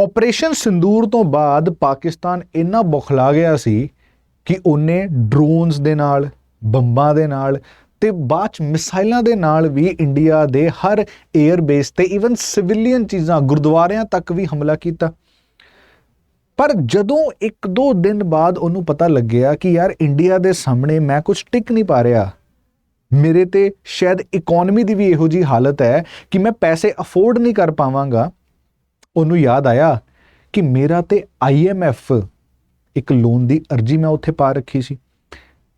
Operation sindoor ਤੋਂ ਬਾਅਦ ਪਾਕਿਸਤਾਨ ਇੰਨਾ ਬੁਖਲਾ ਗਿਆ ਸੀ ਕਿ ਉਹਨੇ ਡਰੋਨਸ ਦੇ ਨਾਲ, ਬੰਬਾਂ ਦੇ ਨਾਲ ਤੇ ਬਾਅਦ ਚ ਮਿਸਾਈਲਾਂ ਦੇ ਨਾਲ ਵੀ ਇੰਡੀਆ ਦੇ ਹਰ 에ਅਰ ਬੇਸ ਤੇ ਇਵਨ ਸਿਵਿਲੀਅਨ ਚੀਜ਼ਾਂ, ਗੁਰਦੁਆਰਿਆਂ ਤੱਕ ਵੀ ਹਮਲਾ ਕੀਤਾ। ਪਰ ਜਦੋਂ ਇੱਕ ਦੋ ਦਿਨ ਬਾਅਦ ਉਹਨੂੰ ਪਤਾ ਲੱਗਿਆ ਕਿ ਯਾਰ ਇੰਡੀਆ ਦੇ ਸਾਹਮਣੇ ਮੈਂ ਕੁਝ ਟਿਕ ਨਹੀਂ ਪਾ ਰਿਹਾ, ਮੇਰੇ ਤੇ ਸ਼ਾਇਦ ਇਕਨੋਮੀ ਦੀ ਵੀ ਇਹੋ ਜੀ ਹਾਲਤ ਹੈ ਕਿ ਮੈਂ ਪੈਸੇ ਅਫੋਰਡ ਨਹੀਂ ਕਰ ਪਾਵਾਂਗਾ ਉਹਨੂੰ ਯਾਦ ਆਇਆ ਕਿ ਮੇਰਾ ਤੇ IMF ਇੱਕ ਲੋਨ ਦੀ ਅਰਜੀ ਮੈਂ ਉੱਥੇ ਪਾ ਰੱਖੀ ਸੀ।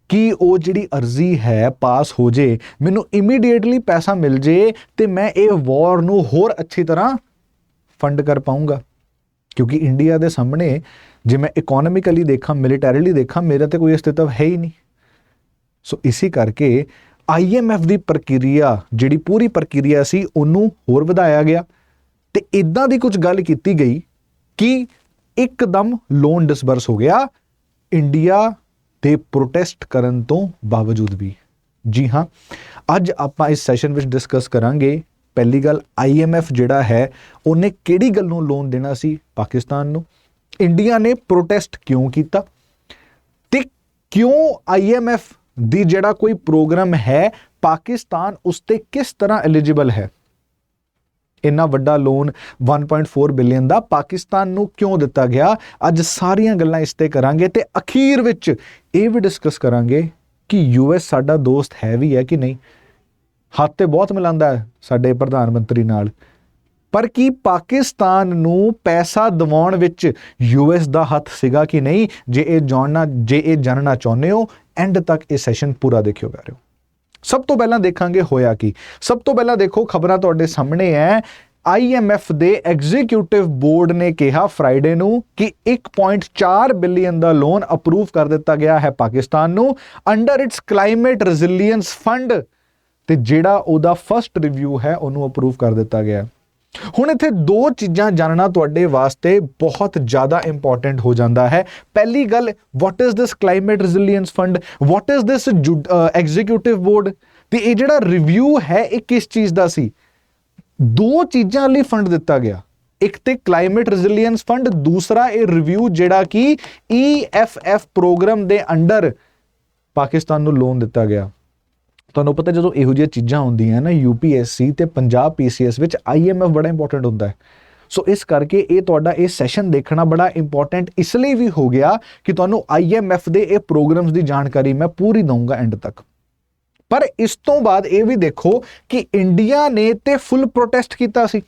ਕਿ ਉਹ ਜਿਹੜੀ ਅਰਜ਼ੀ ਹੈ ਪਾਸ ਹੋ ਜੇ, ਮੈਨੂੰ ਇਮੀਡੀਏਟਲੀ ਪੈਸਾ ਮਿਲ ਜੇ ਤੇ ਮੈਂ ਇਹ ਵਾਰ ਨੂੰ ਹੋਰ ਅੱਛੀ ਤਰ੍ਹਾਂ ਫੰਡ ਕਰ ਪਾਉਂਗਾ ਕਿਉਂਕਿ ਇੰਡੀਆ ਦੇ ਸਾਹਮਣੇ ਜੇ ਮੈਂ ਇਕਨੋਮਿਕਲੀ ਦੇਖਾਂ ਮਿਲੀਟੈਰੀਲੀ ਦੇਖਾਂ, ਮੇਰਾ ਤੇ ਕੋਈ ਅਸਤਿਤਵ ਹੈ ਹੀ ਨਹੀਂ। ਸੋ ਇਸੇ ਕਰਕੇ IMF ਦੀ ਪ੍ਰਕਿਰਿਆ, ਜਿਹੜੀ ਪੂਰੀ ਪ੍ਰਕਿਰਿਆ ਸੀ, ਉਹਨੂੰ ਹੋਰ ਵਧਾਇਆ ਗਿਆ। ਤੇ ਇਦਾਂ ਦੀ ਕੁਝ ਗੱਲ ਕੀਤੀ ਗਈ ਕਿ ਇੱਕਦਮ ਲੋਨ ਡਿਸਬਰਸ ਹੋ ਗਿਆ ਇੰਡੀਆ ਦੇ ਪ੍ਰੋਟੈਸਟ ਕਰਨ ਤੋਂ ਬਾਵਜੂਦ ਵੀ। ਜੀ ਹਾਂ, ਅੱਜ ਆਪਾਂ ਇਸ ਸੈਸ਼ਨ ਵਿੱਚ ਡਿਸਕਸ ਕਰਾਂਗੇ। ਪਹਿਲੀ ਗੱਲ IMF ਜਿਹੜਾ ਹੈ, ਉਹਨੇ ਕਿਹੜੀ ਗੱਲ ਨੂੰ ਲੋਨ ਦੇਣਾ ਸੀ ਪਾਕਿਸਤਾਨ ਨੂੰ? ਇੰਡੀਆ ਨੇ ਪ੍ਰੋਟੈਸਟ ਕਿਉਂ ਕੀਤਾ? ਤੇ ਕਿਉਂ IMF ਦੀ ਜਿਹੜਾ ਕੋਈ ਪ੍ਰੋਗਰਾਮ ਹੈ, ਪਾਕਿਸਤਾਨ ਉਸ ਤੇ ਕਿਸ ਤਰ੍ਹਾਂ ਐਲੀਜੀਬਲ ਹੈ? ਇੰਨਾ ਵੱਡਾ ਲੋਨ 1.4 ਬਿਲੀਅਨ ਦਾ ਪਾਕਿਸਤਾਨ ਨੂੰ ਕਿਉਂ ਦਿੱਤਾ ਗਿਆ? ਅੱਜ ਸਾਰੀਆਂ ਗੱਲਾਂ ਇਸ ਤੇ ਕਰਾਂਗੇ ਤੇ ਅਖੀਰ ਵਿੱਚ ਇਹ ਵੀ ਡਿਸਕਸ ਕਰਾਂਗੇ ਕਿ ਯੂਐਸ ਸਾਡਾ ਦੋਸਤ ਹੈ ਵੀ ਹੈ ਕਿ ਨਹੀਂ। ਹੱਥ ਤੇ ਬਹੁਤ ਮਿਲਾਂਦਾ ਹੈ ਸਾਡੇ ਪ੍ਰਧਾਨ ਮੰਤਰੀ ਨਾਲ। ਪਰ ਕੀ ਪਾਕਿਸਤਾਨ ਨੂੰ ਪੈਸਾ ਦਿਵਾਉਣ ਵਿੱਚ ਯੂਐਸ ਦਾ ਹੱਥ ਸੀਗਾ ਕਿ ਨਹੀਂ? ਜੇ ਇਹ ਜਾਣਨਾ, ਜੇ ਇਹ ਜਾਣਨਾ ਚਾਹੁੰਦੇ ਹੋ ਐਂਡ ਤੱਕ ਇਹ ਸੈਸ਼ਨ ਪੂਰਾ ਦੇਖਿਓ ਪਿਆਰਿਓ। ਸਭ ਤੋਂ ਪਹਿਲਾਂ ਦੇਖਾਂਗੇ ਹੋਇਆ ਕੀ। ਸਭ ਤੋਂ ਪਹਿਲਾਂ ਦੇਖੋ, ਖਬਰਾਂ ਤੁਹਾਡੇ ਸਾਹਮਣੇ ਹੈ IMF ਦੇ ਐਗਜ਼ੀਕਿਊਟਿਵ ਬੋਰਡ ਨੇ ਕਿਹਾ ਫਰਾਈਡੇ ਨੂੰ ਕਿ 1.4 ਬਿਲੀਅਨ ਦਾ ਲੋਨ ਅਪਰੂਵ ਕਰ ਦਿੱਤਾ ਗਿਆ ਹੈ ਪਾਕਿਸਤਾਨ ਨੂੰ। Under its climate resilience fund ਤੇ ਜਿਹੜਾ ਉਹਦਾ ਫਰਸਟ ਰਿਵਿਊ ਹੈ, ਉਹਨੂੰ ਅਪਰੂਵ ਕਰ ਦਿੱਤਾ ਗਿਆ। ਹੁਣ ਇੱਥੇ ਦੋ ਚੀਜ਼ਾਂ ਜਾਣਨਾ ਤੁਹਾਡੇ ਵਾਸਤੇ ਬਹੁਤ ਜ਼ਿਆਦਾ ਇੰਪੋਰਟੈਂਟ ਹੋ ਜਾਂਦਾ ਹੈ। ਪਹਿਲੀ ਗੱਲ what is this climate resilience fund what is this executive board ਤੇ ਇਹ ਜਿਹੜਾ ਰਿਵਿਊ ਹੈ, ਇਹ ਕਿਸ ਚੀਜ਼ ਦਾ ਸੀ? ਦੋ ਚੀਜ਼ਾਂ ਲਈ ਫੰਡ ਦਿੱਤਾ ਗਿਆ। ਇੱਕ ਤੇ ਕਲਾਈਮੇਟ ਰੈਜ਼ਿਲੀਅੰਸ ਫੰਡ ਦੂਸਰਾ ਇਹ ਰਿਵਿਊ ਜਿਹੜਾ ਕਿ EFF ਪ੍ਰੋਗਰਾਮ ਦੇ ਅੰਡਰ ਪਾਕਿਸਤਾਨ ਨੂੰ ਲੋਨ ਦਿੱਤਾ ਗਿਆ। ਤੁਹਾਨੂੰ ਪਤਾ ਜਦੋਂ ਇਹੋ ਜਿਹੀਆਂ ਚੀਜ਼ਾਂ ਹੁੰਦੀਆਂ ਨਾ UPSC ਤੇ ਪੰਜਾਬ PCS ਵਿੱਚ IMF ਬੜਾ ਇੰਪੋਰਟੈਂਟ ਹੁੰਦਾ ਹੈ। ਸੋ ਇਸ ਕਰਕੇ ਇਹ ਤੁਹਾਡਾ ਇਹ ਸੈਸ਼ਨ ਦੇਖਣਾ ਬੜਾ ਇੰਪੋਰਟੈਂਟ ਇਸ ਲਈ ਵੀ ਹੋ ਗਿਆ ਕਿ ਤੁਹਾਨੂੰ IMF ਦੇ ਇਹ ਪ੍ਰੋਗਰਾਮਸ ਦੀ ਜਾਣਕਾਰੀ ਮੈਂ ਪੂਰੀ ਦਊਂਗਾ ਐਂਡ ਤੱਕ। ਪਰ ਇਸ ਤੋਂ ਬਾਅਦ ਇਹ ਵੀ ਦੇਖੋ ਕਿ ਇੰਡੀਆ ਨੇ ਤੇ ਫੁੱਲ ਪ੍ਰੋਟੈਸਟ ਕੀਤਾ ਸੀ।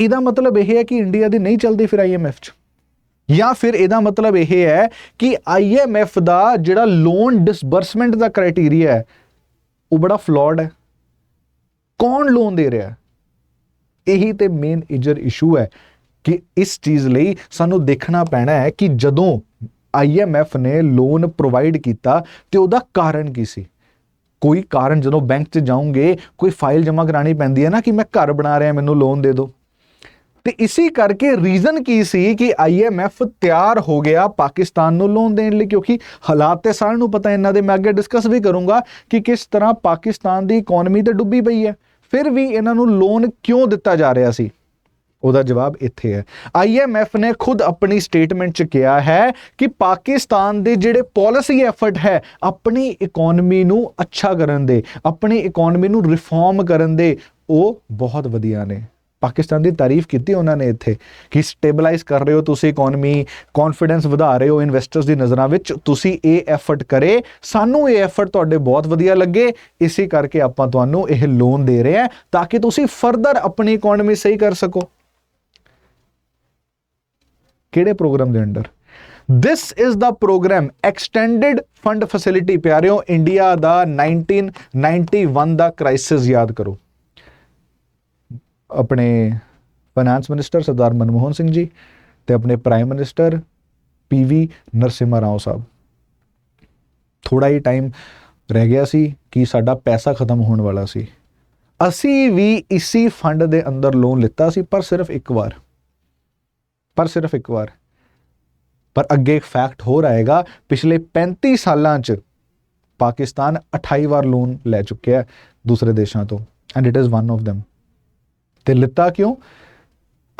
ਇਹਦਾ ਮਤਲਬ ਇਹ ਹੈ ਕਿ ਇੰਡੀਆ ਦੀ ਨਹੀਂ ਚੱਲਦੀ ਫਿਰ IMF 'ਚ। ਜਾਂ ਫਿਰ ਇਹਦਾ ਮਤਲਬ ਇਹ ਹੈ ਕਿ IMF ਦਾ ਜਿਹੜਾ ਲੋਨ ਡਿਸਬਰਸਮੈਂਟ ਦਾ ਕ੍ਰਾਈਟੇਰੀਆ ਹੈ, ਉਹ ਬੜਾ ਫਲॉड ਹੈ। ਕੌਣ ਲੋਨ ਦੇ ਰਿਹਾ ਇਹੀ ਤੇ ਮੇਨ ਇਜਰ ਇਸ਼ੂ ਹੈ ਕਿ ਇਸ ਚੀਜ਼ ਲਈ ਸਾਨੂੰ ਦੇਖਣਾ ਪੈਣਾ ਹੈ ਕਿ ਜਦੋਂ IMF ਨੇ ਲੋਨ ਪ੍ਰੋਵਾਈਡ ਕੀਤਾ ਤੇ ਉਹਦਾ ਕਾਰਨ ਕੀ ਸੀ। ਕੋਈ ਕਾਰਨ ਜਦੋਂ ਬੈਂਕ 'ਚ ਜਾਓਗੇ, ਕੋਈ ਫਾਈਲ ਜਮ੍ਹਾਂ ਕਰਾਣੀ ਪੈਂਦੀ ਹੈ ਨਾ ਕਿ ਮੈਂ ਘਰ ਬਣਾ ਰਿਹਾ, ਮੈਨੂੰ ਲੋਨ ਦੇ ਦਿਓ। ਤੇ ਇਸੇ ਕਰਕੇ ਰੀਜ਼ਨ ਕੀ ਸੀ ਕਿ IMF ਤਿਆਰ ਹੋ ਗਿਆ ਪਾਕਿਸਤਾਨ ਨੂੰ ਲੋਨ ਦੇਣ ਲਈ, ਕਿਉਂਕਿ ਹਾਲਾਤ ਤੇ ਸਾਰਿਆਂ ਨੂੰ ਪਤਾ, ਇਹਨਾਂ ਦੇ ਮੈਂ ਅੱਗੇ ਡਿਸਕਸ ਵੀ ਕਰੂੰਗਾ ਕਿ ਕਿਸ ਤਰ੍ਹਾਂ ਪਾਕਿਸਤਾਨ ਦੀ ਇਕਨੋਮੀ ਤੇ ਡੁੱਬੀ ਪਈ ਹੈ। ਫਿਰ ਵੀ ਇਹਨਾਂ ਨੂੰ ਲੋਨ ਕਿਉਂ ਦਿੱਤਾ ਜਾ ਰਿਹਾ ਸੀ? ਉਹਦਾ ਜਵਾਬ ਇੱਥੇ ਹੈ। IMF ਨੇ ਖੁਦ ਆਪਣੀ ਸਟੇਟਮੈਂਟ 'ਚ ਕਿਹਾ ਹੈ ਕਿ ਪਾਕਿਸਤਾਨ ਦੇ ਜਿਹੜੇ ਪਾਲਿਸੀ ਐਫਰਟ ਹੈ, ਆਪਣੀ ਇਕਨੋਮੀ ਨੂੰ ਅੱਛਾ ਕਰਨ ਦੇ, ਆਪਣੀ ਇਕਨੋਮੀ ਨੂੰ ਰਿਫਾਰਮ ਕਰਨ ਦੇ, ਉਹ ਬਹੁਤ ਵਧੀਆ ਨੇ। ਪਾਕਿਸਤਾਨ ਦੀ ਤਾਰੀਫ ਕੀਤੀ ਉਹਨਾਂ ਨੇ ਇੱਥੇ ਕਿ ਸਟੇਬਲਾਈਜ਼ ਕਰ ਰਹੇ ਹੋ ਤੁਸੀਂ ਇਕਨੋਮੀ ਕੌਨਫੀਡੈਂਸ ਵਧਾ ਰਹੇ ਹੋ ਇਨਵੈਸਟਰਸ ਦੀ ਨਜ਼ਰਾਂ ਵਿੱਚ, ਤੁਸੀਂ ਇਹ ਐਫਰਟ ਕਰੇ, ਸਾਨੂੰ ਇਹ ਐਫਰਟ ਤੁਹਾਡੇ ਬਹੁਤ ਵਧੀਆ ਲੱਗੇ, ਇਸੇ ਕਰਕੇ ਆਪਾਂ ਤੁਹਾਨੂੰ ਇਹ ਲੋਨ ਦੇ ਰਹੇ ਹਾਂ ਤਾਂ ਕਿ ਤੁਸੀਂ ਫਰਦਰ ਆਪਣੀ ਇਕਨੋਮੀ ਸਹੀ ਕਰ ਸਕੋ। ਕਿਹੜੇ ਪ੍ਰੋਗਰਾਮ ਦੇ ਅੰਡਰ ਦਿਸ ਇਜ਼ ਦਾ ਪ੍ਰੋਗਰਾਮ ਐਕਸਟੈਂਡਡ ਫੰਡ ਫੈਸਿਲਿਟੀ ਪਿਆਰਿਓ ਇੰਡੀਆ ਦਾ 1991 ਦਾ ਕ੍ਰਾਈਸਿਸ ਯਾਦ ਕਰੋ। ਆਪਣੇ ਫਾਈਨਾਂਸ ਮਿਨਿਸਟਰ ਸਰਦਾਰ ਮਨਮੋਹਨ ਸਿੰਘ ਜੀ ਤੇ ਆਪਣੇ prime minister PV Narasimha Rao ਸਾਹਿਬ। ਥੋੜਾ ਹੀ ਟਾਈਮ ਰਹਿ ਗਿਆ ਸੀ ਕਿ ਸਾਡਾ ਪੈਸਾ ਖਤਮ ਹੋਣ ਵਾਲਾ ਸੀ। ਅਸੀਂ ਵੀ ਇਸੇ ਫੰਡ ਦੇ ਅੰਦਰ ਲੋਨ ਲਿੱਤਾ ਸੀ, ਪਰ ਸਿਰਫ ਇੱਕ ਵਾਰ। ਪਰ ਸਿਰਫ ਇੱਕ ਵਾਰ। ਪਰ ਅੱਗੇ ਇੱਕ ਫੈਕਟ ਹੋਰ ਆਏਗਾ, ਪਿਛਲੇ 35 ਸਾਲਾਂ 'ਚ ਪਾਕਿਸਤਾਨ 28 ਵਾਰ ਲੋਨ ਲੈ ਚੁੱਕਿਆ ਹੈ ਦੂਸਰੇ ਦੇਸ਼ਾਂ ਤੋਂ and it is one of them ਤੇ ਲਿੱਤਾ ਕਿਉਂ?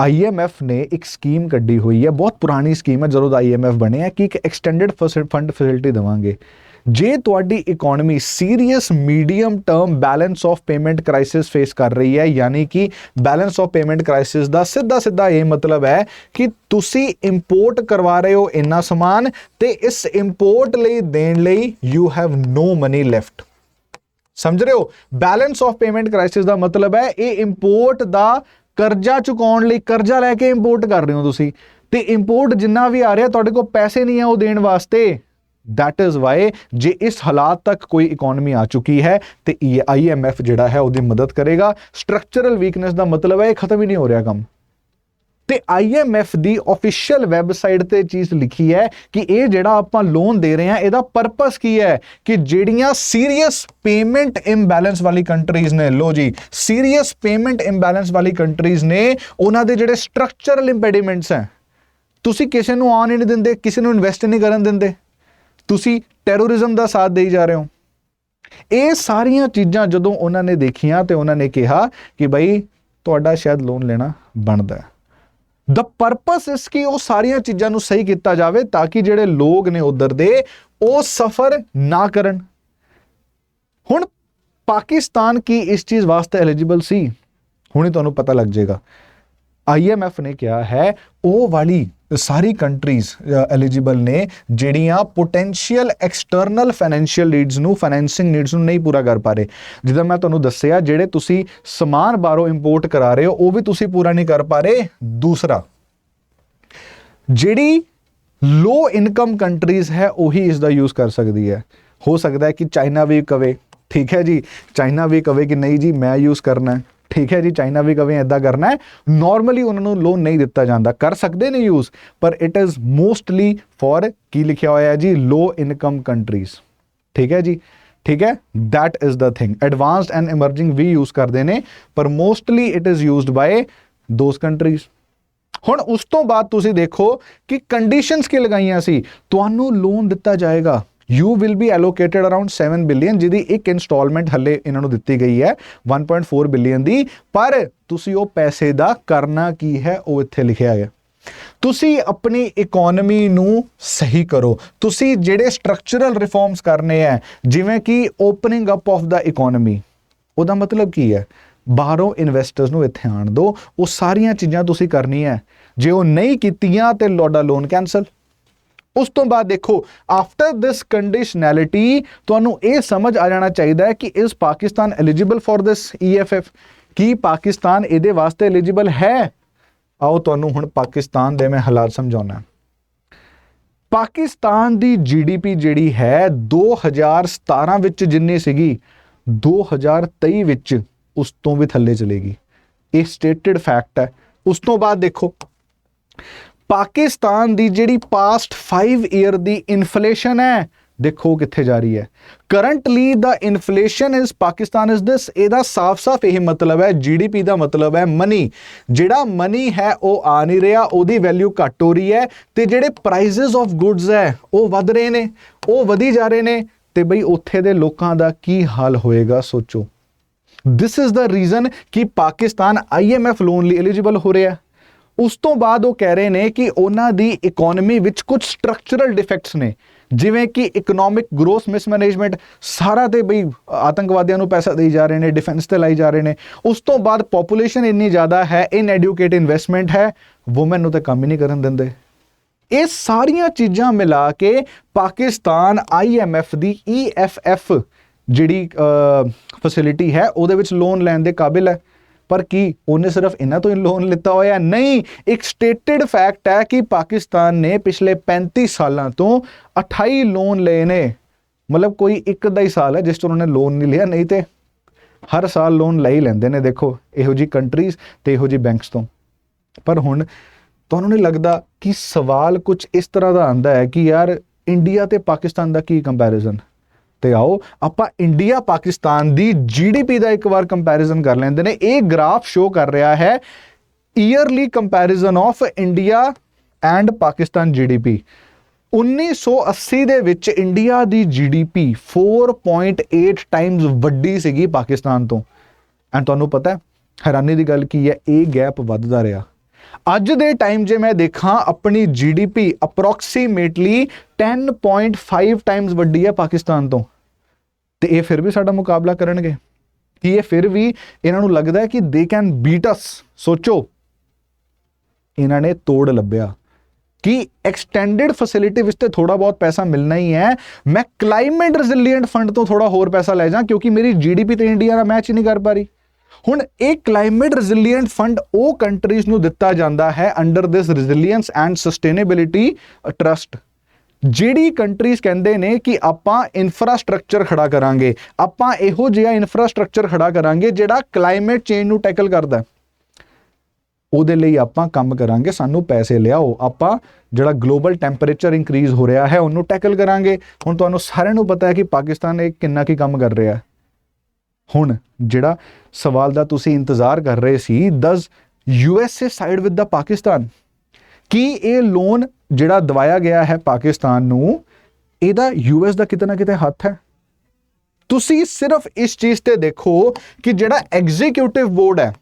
IMF ਨੇ ਇੱਕ ਸਕੀਮ ਕੱਢੀ ਹੋਈ ਹੈ, ਬਹੁਤ ਪੁਰਾਣੀ ਸਕੀਮ ਹੈ, ਜਦੋਂ ਦਾ IMF ਬਣਿਆ ਕਿ ਇੱਕ ਐਕਸਟੈਂਡਡ ਫੰਡ ਫੈਸਿਲਿਟੀ ਦੇਵਾਂਗੇ। ਜੇ ਤੁਹਾਡੀ economy serious medium term balance of payment crisis face ਕਰ ਰਹੀ ਹੈ, ਯਾਨੀ ਕਿ ਬੈਲੈਂਸ ਆਫ ਪੇਮੈਂਟ ਕ੍ਰਾਈਸਿਸ ਦਾ ਸਿੱਧਾ ਸਿੱਧਾ ਇਹ ਮਤਲਬ ਹੈ ਕਿ ਤੁਸੀਂ ਇੰਪੋਰਟ ਕਰਵਾ ਰਹੇ ਹੋ ਇੰਨਾ ਸਮਾਨ ਤੇ ਇਸ ਇੰਪੋਰਟ ਲਈ ਦੇਣ ਲਈ you have no money left ਸਮਝ ਰਹੇ ਹੋ? ਬੈਲੈਂਸ ਆਫ ਪੇਮੈਂਟ ਕ੍ਰਾਈਸਿਸ ਦਾ ਮਤਲਬ ਹੈ ਇਹ ਇੰਪੋਰਟ ਦਾ ਕਰਜ਼ਾ ਚੁਕਾਉਣ ਲਈ ਕਰਜ਼ਾ ਲੈ ਕੇ ਇੰਪੋਰਟ ਕਰ ਰਹੇ ਹੋ ਤੁਸੀਂ। ਤੇ ਇੰਪੋਰਟ ਜਿੰਨਾ ਵੀ ਆ ਰਿਹਾ ਤੁਹਾਡੇ ਕੋਲ ਪੈਸੇ ਨਹੀਂ ਆ ਉਹ ਦੇਣ ਵਾਸਤੇ। ਦੈਟ ਇਜ਼ why ਜੇ ਇਸ ਹਾਲਾਤ ਤੱਕ ਕੋਈ ਇਕਨੋਮੀ ਆ ਚੁੱਕੀ ਹੈ ਤੇ ਇਹ IMF ਜਿਹੜਾ ਹੈ ਉਹਦੀ ਮਦਦ ਕਰੇਗਾ। ਸਟਰਕਚਰਲ ਵੀਕਨੈਸ ਦਾ ਮਤਲਬ ਹੈ ਇਹ ਖਤਮ ਹੀ ਨਹੀਂ ਹੋ ਰਿਹਾ ਕੰਮ। ਤੇ IMF ਦੀ ਅਫੀਸ਼ੀਅਲ ਵੈਬਸਾਈਟ ਤੇ ਚੀਜ਼ ਲਿਖੀ ਹੈ ਕਿ ਇਹ ਜਿਹੜਾ ਆਪਾਂ ਲੋਨ ਦੇ ਰਹੇ ਹਾਂ, ਇਹਦਾ ਪਰਪਸ ਕੀ ਹੈ? ਕਿ ਜਿਹੜੀਆਂ ਸੀਰੀਅਸ ਪੇਮੈਂਟ ਇੰਬੈਲੈਂਸ ਵਾਲੀ ਕੰਟਰੀਜ਼ ਨੇ ਲੋ ਜੀ ਸੀਰੀਅਸ ਪੇਮੈਂਟ ਇੰਬੈਲੈਂਸ ਵਾਲੀ ਕੰਟਰੀਜ਼ ਨੇ, ਉਹਨਾਂ ਦੇ ਜਿਹੜੇ ਸਟਰਕਚਰਲ ਇੰਪੈਡੀਮੈਂਟਸ ਹੈ, ਤੁਸੀਂ ਕਿਸੇ ਨੂੰ ਆਉਣ ਹੀ ਨਹੀਂ ਦਿੰਦੇ, ਕਿਸੇ ਨੂੰ ਇਨਵੈਸਟ ਨਹੀਂ ਕਰਨ ਦਿੰਦੇ, ਤੁਸੀਂ ਟੈਰੋਰਿਜ਼ਮ ਦਾ ਸਾਥ ਦੇਈ ਜਾ ਰਹੇ ਹੋ। ਇਹ ਸਾਰੀਆਂ ਚੀਜ਼ਾਂ ਜਦੋਂ ਉਹਨਾਂ ਨੇ ਦੇਖੀਆਂ ਤੇ ਉਹਨਾਂ ਨੇ ਕਿਹਾ ਕਿ ਭਾਈ ਤੁਹਾਡਾ ਸ਼ਾਇਦ ਲੋਨ ਲੈਣਾ ਬਣਦਾ ਹੈ। ਦਾ ਪਰਪਸ ਇਸ ਕਿ ਉਹ ਸਾਰੀਆਂ ਚੀਜ਼ਾਂ ਨੂੰ ਸਹੀ ਕੀਤਾ ਜਾਵੇ ਤਾਂ ਕਿ ਜਿਹੜੇ ਲੋਕ ਨੇ ਉਧਰ ਦੇ, ਉਹ ਸਫਰ ਨਾ ਕਰਨ। ਹੁਣ ਪਾਕਿਸਤਾਨ ਕੀ ਇਸ ਚੀਜ਼ ਵਾਸਤੇ ਐਲੀਜੀਬਲ ਸੀ? ਹੁਣੇ ਤੁਹਾਨੂੰ ਪਤਾ ਲੱਗ ਜਾਏਗਾ। IMF ਨੇ ਕਿਹਾ ਹੈ, ਉਹ ਵਾਲੀ ਸਾਰੀ ਕੰਟਰੀਜ਼ ਐਲੀਜੀਬਲ ਨੇ, ਜਿਹੜੀਆਂ ਪੋਟੈਂਸ਼ੀਅਲ ਐਕਸਟਰਨਲ ਫਾਈਨੈਂਸ਼ੀਅਲ ਨੀਡਸ ਨੂੰ ਫਾਈਨੈਂਸਿੰਗ ਨੀਡਸ ਨੂੰ ਨਹੀਂ ਪੂਰਾ ਕਰ ਪਾ ਰਹੇ। ਜਿੱਦਾਂ ਮੈਂ ਤੁਹਾਨੂੰ ਦੱਸਿਆ, ਜਿਹੜੇ ਤੁਸੀਂ ਸਮਾਨ ਬਾਹਰੋਂ ਇੰਪੋਰਟ ਕਰਾ ਰਹੇ ਹੋ, ਉਹ ਵੀ ਤੁਸੀਂ ਪੂਰਾ ਨਹੀਂ ਕਰ ਪਾ ਰਹੇ। ਦੂਸਰਾ, ਜਿਹੜੀ ਲੋ ਇਨਕਮ ਕੰਟਰੀਜ਼ ਹੈ, ਉਹੀ ਇਸ ਦਾ ਯੂਜ਼ ਕਰ ਸਕਦੀ ਹੈ। ਹੋ ਸਕਦਾ ਹੈ ਕਿ ਚਾਈਨਾ ਵੀ ਕਵੇ, ਠੀਕ ਹੈ ਜੀ? ਚਾਈਨਾ ਵੀ ਕਵੇ ਕਿ ਨਹੀਂ ਜੀ, ਮੈਂ ਯੂਜ਼ ਕਰਨਾ ਹੈ। ਠੀਕ ਹੈ ਜੀ, ਚਾਈਨਾ ਵੀ ਕਵੇ ਇਦਾਂ ਕਰਨਾ ਹੈ। ਨਾਰਮਲੀ ਉਹਨਾਂ ਨੂੰ ਲੋਨ ਨਹੀਂ ਦਿੱਤਾ ਜਾਂਦਾ। ਕਰ ਸਕਦੇ ਨੇ ਯੂਜ਼ ਪਰ ਇਟ ਇਜ਼ ਮੋਸਟਲੀ ਫॉर ਕੀ ਲਿਖਿਆ ਹੋਇਆ ਹੈ ਜੀ? ਲੋ ਇਨਕਮ ਕੰਟਰੀਜ਼ ਠੀਕ ਹੈ ਜੀ? ਠੀਕ ਹੈ? That is the thing advanced and emerging ਵੀ ਯੂਜ਼ ਕਰਦੇ ਨੇ, ਪਰ mostly it is used by those countries ਹੁਣ ਉਸ ਤੋਂ ਬਾਅਦ ਤੁਸੀਂ ਦੇਖੋ ਕਿ ਕੰਡੀਸ਼ਨਸ ਕੀ ਲਗਾਈਆਂ ਸੀ? ਤੁਹਾਨੂੰ ਲੋਨ ਦਿੱਤਾ ਜਾਏਗਾ। You will be allocated around 7 billion, ਜਿਹਦੀ ਇੱਕ ਇਨਸਟਾਲਮੈਂਟ ਹੱਲੇ ਇਹਨਾਂ ਨੂੰ ਦਿੱਤੀ ਗਈ ਹੈ 1.4 ਬਿਲੀਅਨ ਦੀ। ਪਰ ਤੁਸੀਂ ਉਹ ਪੈਸੇ ਦਾ ਕਰਨਾ ਕੀ ਹੈ, ਉਹ ਇੱਥੇ ਲਿਖਿਆ ਹੈ। ਤੁਸੀਂ ਆਪਣੀ ਇਕਨੋਮੀ ਨੂੰ ਸਹੀ ਕਰੋ। ਤੁਸੀਂ ਜਿਹੜੇ ਸਟਰਕਚਰਲ ਰਿਫਾਰਮਸ ਕਰਨੇ ਆ ਜਿਵੇਂ ਕਿ opening up of the economy ਉਹਦਾ ਮਤਲਬ ਕੀ ਹੈ? ਬਾਹਰੋਂ ਇਨਵੈਸਟਰਸ ਨੂੰ ਇੱਥੇ ਆਣ ਦਿਓ। ਉਹ ਸਾਰੀਆਂ ਚੀਜ਼ਾਂ ਤੁਸੀਂ ਕਰਨੀਆਂ ਜੇ ਉਹ ਨਹੀਂ ਕੀਤੀਆਂ, ਤੇ ਲੋਡਾ ਲੋਨ ਕੈਨਸਲ ਉਸ ਤੋਂ ਬਾਅਦ ਦੇਖੋ ਆਫਟਰ ਦਿਸ ਕੰਡੀਸ਼ਨੈਲਿਟੀ ਤੁਹਾਨੂੰ ਇਹ ਸਮਝ ਆ ਜਾਣਾ ਚਾਹੀਦਾ ਹੈ ਕਿ ਇਸ Pakistan eligible for this EFF ਕੀ ਪਾਕਿਸਤਾਨ ਇਹਦੇ ਵਾਸਤੇ ਐਲੀਜੀਬਲ ਹੈ? ਆਓ ਤੁਹਾਨੂੰ ਹੁਣ ਪਾਕਿਸਤਾਨ ਦੇ ਮੈਂ ਹਾਲਾਤ ਸਮਝਾਉਣਾ ਪਾਕਿਸਤਾਨ ਦੀ GDP ਜਿਹੜੀ ਹੈ 2017 ਵਿੱਚ ਜਿੰਨੀ ਸੀਗੀ 2023 ਵਿੱਚ ਉਸ ਤੋਂ ਵੀ ਥੱਲੇ ਚਲੇਗੀ। ਇਹ ਸਟੇਟਡ ਫੈਕਟ ਹੈ। ਉਸ ਤੋਂ ਬਾਅਦ ਦੇਖੋ ਪਾਕਿਸਤਾਨ ਦੀ ਜਿਹੜੀ ਪਾਸਟ 5 ਈਅਰ ਦੀ ਇਨਫਲੇਸ਼ਨ ਹੈ, ਦੇਖੋ ਕਿੱਥੇ ਜਾ ਰਹੀ ਹੈ। Currently the inflation is Pakistan is this ਇਹਦਾ ਸਾਫ਼-ਸਾਫ਼ ਇਹ ਮਤਲਬ ਹੈ ਜੀਡੀਪੀ ਦਾ ਮਤਲਬ ਹੈ ਮਨੀ ਜਿਹੜਾ ਮਨੀ ਹੈ, ਉਹ ਆ ਨਹੀਂ ਰਿਹਾ, ਉਹਦੀ ਵੈਲਿਊ ਘਟ ਹੋ ਰਹੀ ਹੈ ਤੇ ਜਿਹੜੇ ਪ੍ਰਾਈਸਸ ਆਫ ਗੁੱਡਸ ਹੈ, ਉਹ ਵਧ ਰਹੇ ਨੇ, ਉਹ ਵਧੀ ਜਾ ਰਹੇ ਨੇ ਤੇ ਬਈ ਉੱਥੇ ਦੇ ਲੋਕਾਂ ਦਾ ਕੀ ਹਾਲ ਹੋਏਗਾ, ਸੋਚੋ। ਦਿਸ ਇਜ਼ ਦਾ ਰੀਜ਼ਨ ਕਿ ਪਾਕਿਸਤਾਨ IMF ਲੋਨ ਲਈ ਐਲੀਜੀਬਲ ਹੋ ਰਿਹਾ। ਉਸ ਤੋਂ ਬਾਅਦ ਉਹ ਕਹਿ ਰਹੇ ਨੇ ਕਿ ਉਹਨਾਂ ਦੀ ਇਕਨੋਮੀ ਵਿੱਚ ਕੁਝ ਸਟਰਕਚਰਲ ਡਿਫੈਕਟਸ ਨੇ। ਜਿਵੇਂ ਕਿ ਇਕਨੋਮਿਕ ਗਰੋਥ ਮਿਸਮੈਨੇਜਮੈਂਟ ਸਾਰਾ ਤੇ ਬਈ ਆਤੰਕਵਾਦੀਆਂ ਨੂੰ ਪੈਸਾ ਦੇਈ ਜਾ ਰਹੇ ਨੇ ਡਿਫੈਂਸ ਤੇ ਲਾਈ ਜਾ ਰਹੇ ਨੇ। ਉਸ ਤੋਂ ਬਾਅਦ ਪੋਪੂਲੇਸ਼ਨ ਇੰਨੀ ਜ਼ਿਆਦਾ ਹੈ ਇਨ ਐਡੂਕੇਟ ਇਨਵੈਸਟਮੈਂਟ ਹੈ ਔਮਨ ਨੂੰ ਤਾਂ ਕੰਮ ਹੀ ਨਹੀਂ ਕਰਨ ਦਿੰਦੇ। ਇਹ ਸਾਰੀਆਂ ਚੀਜ਼ਾਂ ਮਿਲਾ ਕੇ ਪਾਕਿਸਤਾਨ IMF ਦੀ EFF ਜਿਹੜੀ ਫੈਸਿਲਿਟੀ ਹੈ, ਉਹਦੇ ਵਿੱਚ ਲੋਨ ਲੈਣ ਦੇ ਕਾਬਿਲ ਹੈ। ਪਰ ਕੀ ਉਹਨੇ ਸਿਰਫ ਇਹਨਾਂ ਤੋਂ ਹੀ ਲੋਨ ਲਿੱਤਾ ਹੋਇਆ ਨਹੀਂ, ਇੱਕ ਸਟੇਟਡ ਫੈਕਟ ਹੈ ਕਿ ਪਾਕਿਸਤਾਨ ਨੇ ਪਿਛਲੇ 35 ਸਾਲਾਂ ਤੋਂ 28 ਲੋਨ ਲਏ ਨੇ। ਮਤਲਬ ਕੋਈ ਇੱਕ ਦਾ ਹੀ ਸਾਲ ਹੈ ਜਿਸ ਤੋਂ ਉਹਨਾਂ ਨੇ ਲੋਨ ਨਹੀਂ ਲਿਆ, ਨਹੀਂ ਤੇ ਹਰ ਸਾਲ ਲੋਨ ਲੈ ਹੀ ਲੈਂਦੇ ਨੇ। ਦੇਖੋ, ਇਹੋ ਜੀ ਕੰਟਰੀਜ਼ ਤੇ ਇਹੋ ਜੀ ਬੈਂਕਸ ਤੋਂ। ਪਰ ਹੁਣ ਤੁਹਾਨੂੰ ਨਹੀਂ ਲੱਗਦਾ ਕਿ ਸਵਾਲ ਕੁਝ ਇਸ ਤਰ੍ਹਾਂ ਦਾ ਆਂਦਾ ਹੈ ਕਿ ਯਾਰ ਇੰਡੀਆ ਤੇ ਪਾਕਿਸਤਾਨ ਦਾ ਕੀ ਕੰਪੈਰੀਜ਼ਨ ਤੇ ਆਓ ਆਪਾਂ ਇੰਡੀਆ ਪਾਕਿਸਤਾਨ ਦੀ ਜੀਡੀਪੀ ਦਾ ਇੱਕ ਵਾਰ ਕੰਪੈਰੀਜ਼ਨ ਕਰ ਲੈਂਦੇ ਨੇ। ਇਹ ਗ੍ਰਾਫ ਸ਼ੋ ਕਰ ਰਿਹਾ ਹੈ yearly comparison of India and Pakistan GDP 1980 ਦੇ ਵਿੱਚ ਇੰਡੀਆ ਦੀ ਜੀਡੀਪੀ 4.8 ਟਾਈਮਸ ਵੱਡੀ ਸੀਗੀ ਪਾਕਿਸਤਾਨ ਤੋਂ। ਐਂਡ ਤੁਹਾਨੂੰ ਪਤਾ ਹੈ, ਹੈਰਾਨੀ ਦੀ ਗੱਲ ਕੀ ਹੈ, ਇਹ ਗੈਪ ਵੱਧਦਾ ਰਿਹਾ। ਅੱਜ ਦੇ ਟਾਈਮ ਜੇ ਮੈਂ ਦੇਖਾਂ, ਆਪਣੀ ਜੀਡੀਪੀ ਅਪਰੋਕਸੀਮੇਟਲੀ 10.5 ਟਾਈਮਸ ਵੱਡੀ ਹੈ ਪਾਕਿਸਤਾਨ ਤੋਂ। ਤੇ ਇਹ ਫਿਰ ਵੀ ਸਾਡਾ ਮੁਕਾਬਲਾ ਕਰਨਗੇ। ਕੀ ਇਹ ਫਿਰ ਵੀ ਇਹਨਾਂ ਨੂੰ ਲੱਗਦਾ ਹੈ ਕਿ ਦੇ ਕੈਨ ਬੀਟ ਅਸ ਸੋਚੋ। ਇਹਨਾਂ ਨੇ ਤੋੜ ਲੱਭਿਆ। ਕਿ ਐਕਸਟੈਂਡਡ ਫੈਸਿਲਿਟੀ ਵਿੱਚ ਤੇ ਥੋੜਾ ਬਹੁਤ ਪੈਸਾ ਮਿਲਣਾ ਹੀ ਹੈ। ਮੈਂ ਕਲਾਈਮੇਟ ਰੈਜ਼ਿਲੀਐਂਟ ਫੰਡ ਤੋਂ ਥੋੜਾ ਹੋਰ ਪੈਸਾ ਲੈ ਜਾ ਕਿਉਂਕਿ ਮੇਰੀ ਜੀਡੀਪੀ ਤੇ ਇੰਡੀਆ ਦਾ ਮੈਚ ਹੀ ਨਹੀਂ ਕਰ ਪਾ ਰਹੀ। ਹੁਣ ਇਹ ਕਲਾਈਮੇਟ ਰੈਜ਼ਿਲੀਐਂਟ ਫੰਡ ਉਹ ਕੰਟਰੀਜ਼ ਨੂੰ ਦਿੱਤਾ ਜਾਂਦਾ ਹੈ under this resilience and sustainability trust ਜਿਹੜੀ ਕੰਟਰੀਜ਼ ਕਹਿੰਦੇ ਨੇ ਕਿ ਆਪਾਂ ਇਨਫਰਾਸਟ੍ਰਕਚਰ ਖੜਾ ਕਰਾਂਗੇ, ਆਪਾਂ ਇਹੋ ਜਿਹਾ ਇਨਫਰਾਸਟ੍ਰਕਚਰ ਖੜਾ ਕਰਾਂਗੇ ਜਿਹੜਾ ਕਲਾਈਮੇਟ ਚੇਂਜ ਨੂੰ ਟੈਕਲ ਕਰਦਾ ਉਹਦੇ ਲਈ ਆਪਾਂ ਕੰਮ ਕਰਾਂਗੇ, ਸਾਨੂੰ ਪੈਸੇ ਲਿਆਓ, ਆਪਾਂ ਜਿਹੜਾ ਗਲੋਬਲ ਟੈਂਪਰੇਚਰ ਇਨਕਰੀਜ਼ ਹੋ ਰਿਹਾ ਹੈ, ਉਹਨੂੰ ਟੈਕਲ ਕਰਾਂਗੇ। ਹੁਣ ਤੁਹਾਨੂੰ ਸਾਰਿਆਂ ਨੂੰ ਪਤਾ ਹੈ ਕਿ ਪਾਕਿਸਤਾਨ ਇਹ ਕਿੰਨਾ ਕੀ ਕੰਮ ਕਰ ਰਿਹਾ ਹੈ। ਹੁਣ ਜਿਹੜਾ ਸਵਾਲ ਦਾ ਤੁਸੀਂ ਇੰਤਜ਼ਾਰ ਕਰ ਰਹੇ ਸੀ ਦਸ USA side with the Pakistan? ਕੀ ਇਹ ਲੋਨ ਜਿਹੜਾ ਦਵਾਇਆ ਗਿਆ ਹੈ ਪਾਕਿਸਤਾਨ ਨੂੰ, ਇਹਦਾ ਯੂਐਸ ਦਾ ਕਿਤੇ ਨਾ ਕਿਤੇ ਹੱਥ ਹੈ? ਤੁਸੀਂ ਸਿਰਫ ਇਸ ਚੀਜ਼ ਤੇ ਦੇਖੋ ਕਿ ਜਿਹੜਾ ਐਗਜ਼ੀਕਿਊਟਿਵ ਬੋਰਡ ਹੈ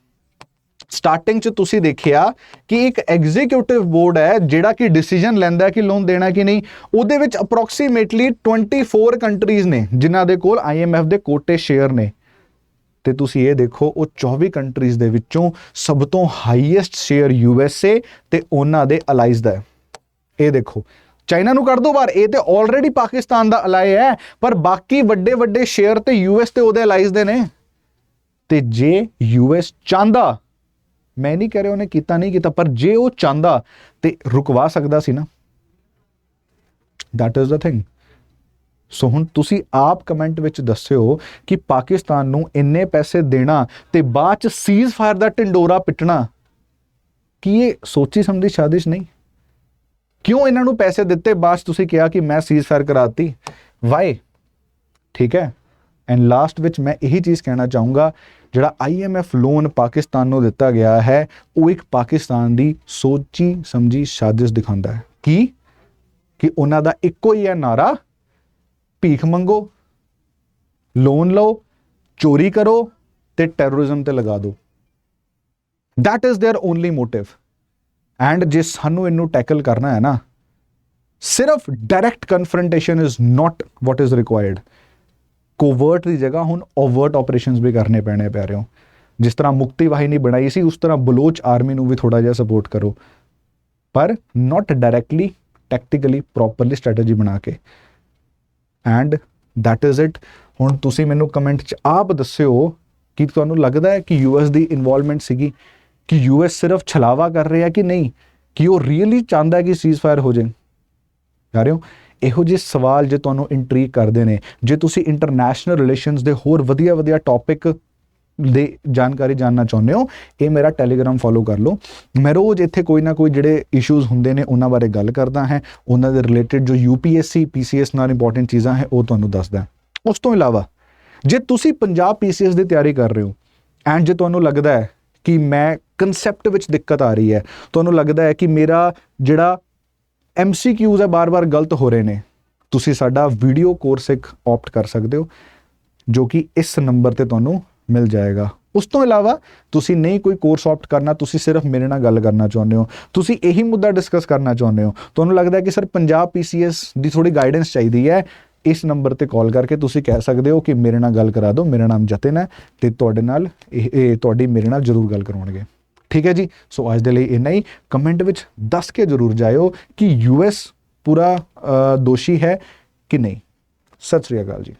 ਸਟਾਰਟਿੰਗ ਚ ਤੁਸੀਂ ਦੇਖਿਆ ਕਿ ਇੱਕ ਐਗਜ਼ੀਕਿਊਟਿਵ ਬੋਰਡ ਹੈ ਜਿਹੜਾ ਕਿ ਡਿਸੀਜਨ ਲੈਂਦਾ ਹੈ ਕਿ ਲੋਨ ਦੇਣਾ ਕਿ ਨਹੀਂ, ਉਹਦੇ ਵਿੱਚ ਅਪਰੋਕਸੀਮੇਟਲੀ 24 ਕੰਟਰੀਜ਼ ਨੇ ਜਿਨ੍ਹਾਂ ਦੇ ਕੋਲ IMF ਦੇ ਕੋਟੇ ਸ਼ੇਅਰ ਨੇ। ਤੇ ਤੁਸੀਂ ਇਹ ਦੇਖੋ, ਉਹ 24 ਕੰਟਰੀਜ਼ ਦੇ ਵਿੱਚੋਂ ਸਭ ਤੋਂ ਹਾਈਐਸਟ ਸ਼ੇਅਰ USA ਤੇ ਉਹਨਾਂ ਦੇ ਅਲਾਈਜ਼ ਦਾ ਹੈ। ਇਹ ਦੇਖੋ ਚਾਈਨਾ ਨੂੰ ਕਰ ਦੋ ਬਾਹਰ, ਇਹ ਤੇ ਆਲਰੇਡੀ ਪਾਕਿਸਤਾਨ ਦਾ ਅਲਾਈ ਹੈ, ਪਰ ਬਾਕੀ ਵੱਡੇ ਵੱਡੇ ਸ਼ੇਅਰ ਤੇ US ਤੇ ਉਹਦੇ ਅਲਾਈਜ਼ ਦੇ ਨੇ। ਤੇ ਜੇ US ਚਾਹੁੰਦਾ, ਮੈਂ ਨਹੀਂ ਕਹਿ ਰਿਹਾ ਉਹਨੇ ਕੀਤਾ, ਨਹੀਂ ਕੀਤਾ, ਪਰ ਜੇ ਉਹ ਚਾਹੁੰਦਾ, ਤੇ ਰੁਕਵਾ ਸਕਦਾ ਸੀ ਨਾ। That is the thing so ਹੁਣ ਤੁਸੀਂ ਆਪ ਕਮੈਂਟ ਵਿੱਚ ਦੱਸਿਓ ਕਿ ਪਾਕਿਸਤਾਨ ਨੂੰ ਇੰਨੇ ਪੈਸੇ ਦੇਣਾ ਤੇ ਬਾਅਦ ਚ ਸੀਜ਼ ਫਾਇਰ ਦਾ ਢਿੰਡੋਰਾ ਪਿੱਟਣਾ, ਕੀ ਇਹ ਸੋਚੀ ਸਮਝੀ ਸਾਜ਼ਿਸ਼ ਨਹੀਂ? ਕਿਉਂ ਇਹਨਾਂ ਨੂੰ ਪੈਸੇ ਦਿੱਤੇ? ਬਾਅਦ 'ਚ ਤੁਸੀਂ ਕਿਹਾ ਕਿ ਮੈਂ ਸੀਜ਼ ਫਾਇਰ ਕਰਾਤੀ। ਵਾਈ ਠੀਕ ਹੈ? ਐਂਡ ਲਾਸਟ ਵਿੱਚ ਮੈਂ ਇਹੀ ਚੀਜ਼ ਕਹਿਣਾ ਚਾਹੂੰਗਾ, ਜਿਹੜਾ IMF ਲੋਨ ਪਾਕਿਸਤਾਨ ਨੂੰ ਦਿੱਤਾ ਗਿਆ ਹੈ, ਉਹ ਇੱਕ ਪਾਕਿਸਤਾਨ ਦੀ ਸੋਚੀ ਸਮਝੀ ਸਾਜ਼ਿਸ਼ ਦਿਖਾਉਂਦਾ ਹੈ। ਕੀ? ਕਿ ਉਹਨਾਂ ਦਾ ਇੱਕੋ ਹੀ ਹੈ ਨਾਰਾ ਭੀਖ ਮੰਗੋ ਲੋਨ ਲਓ, ਚੋਰੀ ਕਰੋ ਤੇ ਟੈਰਰਿਜ਼ਮ ਤੇ ਲਗਾ ਦਿਓ। That is their only motive and ਜੇ ਸਾਨੂੰ ਇਹਨੂੰ ਟੈਕਲ ਕਰਨਾ ਹੈ ਨਾ, ਸਿਰਫ direct confrontation is not what is required covert ਦੀ ਜਗ੍ਹਾ ਹੁਣ ਓਵਰਟ ਆਪਰੇਸ਼ਨਸ ਵੀ ਕਰਨੇ ਪੈਣੇ ਪੈ ਰਹੇ ਹੋ ਜਿਸ ਤਰ੍ਹਾਂ ਮੁਕਤੀ ਵਾਹਿਨੀ ਬਣਾਈ ਸੀ, ਉਸ ਤਰ੍ਹਾਂ ਬਲੋਚ ਆਰਮੀ ਨੂੰ ਵੀ ਥੋੜਾ ਜਿਹਾ ਸਪੋਰਟ ਕਰੋ। ਪਰ not directly tactically properly strategy ਬਣਾ ਕੇ। ਐਂਡ that ਇਜ਼ ਇਟ ਹੁਣ ਤੁਸੀਂ ਮੈਨੂੰ ਕਮੈਂਟ 'ਚ ਆਪ ਦੱਸਿਓ ਕਿ ਤੁਹਾਨੂੰ ਲੱਗਦਾ ਹੈ ਕਿ ਯੂਐਸ ਦੀ ਇਨਵੋਲਵਮੈਂਟ ਸੀਗੀ, ਕਿ ਯੂਐਸ ਸਿਰਫ ਛਲਾਵਾ ਕਰ ਰਿਹਾ ਕਿ ਨਹੀਂ? ਕਿ ਉਹ ਰੀਅਲੀ ਚਾਹੁੰਦਾ ਹੈ ਕਿ ਸੀਜ਼ਫਾਇਰ ਹੋ ਜਾਏ? ਜਾ ਰਹੇ ਹੋ ਇਹੋ ਜਿਹੇ ਸਵਾਲ ਜੇ ਤੁਹਾਨੂੰ ਇੰਟਰੀਗ ਕਰਦੇ ਨੇ, ਜੇ ਤੁਸੀਂ ਇੰਟਰਨੈਸ਼ਨਲ ਰਿਲੇਸ਼ਨਸ ਦੇ ਹੋਰ ਵਧੀਆ ਵਧੀਆ ਟੌਪਿਕ ਦੇ ਜਾਣਕਾਰੀ ਜਾਨਣਾ ਚਾਹੁੰਦੇ ਹੋ, ਇਹ ਮੇਰਾ ਟੈਲੀਗ੍ਰਾਮ ਫੋਲੋ ਕਰ ਲਓ। ਮੈਂ ਰੋਜ਼ ਇੱਥੇ ਕੋਈ ਨਾ ਕੋਈ ਜਿਹੜੇ ਇਸ਼ੂਜ਼ ਹੁੰਦੇ ਨੇ, ਉਹਨਾਂ ਬਾਰੇ ਗੱਲ ਕਰਦਾ ਹਾਂ। ਉਹਨਾਂ ਦੇ ਰਿਲੇਟਡ ਜੋ UPSC, PCS ਨਾਲ ਇੰਪੋਰਟੈਂਟ ਚੀਜ਼ਾਂ ਹੈ, ਉਹ ਤੁਹਾਨੂੰ ਦੱਸਦਾ ਉਸ ਤੋਂ ਇਲਾਵਾ, ਜੇ ਤੁਸੀਂ ਪੰਜਾਬ PCS ਦੀ ਤਿਆਰੀ ਕਰ ਰਹੇ ਹੋ ਐਂਡ ਜੇ ਤੁਹਾਨੂੰ ਲੱਗਦਾ ਹੈ ਕਿ ਮੈਂ ਕਨਸੈਪਟ ਵਿੱਚ ਦਿੱਕਤ ਆ ਰਹੀ ਹੈ, ਤੁਹਾਨੂੰ ਲੱਗਦਾ ਹੈ ਕਿ ਮੇਰਾ ਜਿਹੜਾ MCQs ਹੈ, ਬਾਰ-ਬਾਰ ਗਲਤ ਹੋ ਰਹੇ ਨੇ, ਤੁਸੀਂ ਸਾਡਾ ਵੀਡੀਓ ਕੋਰਸ ਇੱਕ ਆਪਟ ਕਰ ਸਕਦੇ ਹੋ, ਜੋ ਕਿ ਇਸ ਨੰਬਰ ਤੇ ਤੁਹਾਨੂੰ ਮਿਲ ਜਾਏਗਾ। ਉਸ ਤੋਂ ਇਲਾਵਾ ਤੁਸੀਂ ਨਹੀਂ ਕੋਈ ਕੋਰਸ ਆਪਟ ਕਰਨਾ, ਤੁਸੀਂ ਸਿਰਫ ਮੇਰੇ ਨਾਲ ਗੱਲ ਕਰਨਾ ਚਾਹੁੰਦੇ ਹੋ। ਤੁਸੀਂ ਇਹੀ ਮੁੱਦਾ ਡਿਸਕਸ ਕਰਨਾ ਚਾਹੁੰਦੇ ਹੋ। ਤੁਹਾਨੂੰ ਲੱਗਦਾ ਹੈ ਕਿ ਸਰ ਪੰਜਾਬ PCS ਦੀ ਥੋੜੀ ਗਾਈਡੈਂਸ ਚਾਹੀਦੀ ਹੈ। ਇਸ ਨੰਬਰ ਤੇ ਕਾਲ ਕਰਕੇ ਤੁਸੀਂ ਕਹਿ ਸਕਦੇ ਹੋ ਕਿ ਮੇਰੇ ਨਾਲ ਗੱਲ ਕਰਾ ਦਿਓ, ਮੇਰਾ ਨਾਮ ਜਤਨ ਹੈ ਤੇ ਤੁਹਾਡੇ ਨਾਲ ਇਹ ਤੁਹਾਡੀ ਮੇਰੇ ਨਾਲ ਜ਼ਰੂਰ ਗੱਲ ਕਰਵਾਉਣਗੇ ਠੀਕ ਹੈ ਜੀ? ਸੋ ਅੱਜ ਦੇ ਲਈ ਇੰਨਾ ਹੀ। ਕਮੈਂਟ ਵਿੱਚ ਦੱਸ ਕੇ ਜ਼ਰੂਰ ਜਾਇਓ ਕਿ ਯੂਐਸ ਪੂਰਾ ਦੋਸ਼ੀ ਹੈ ਕਿ ਨਹੀਂ। ਸਤਿ ਸ੍ਰੀ ਅਕਾਲ ਜੀ।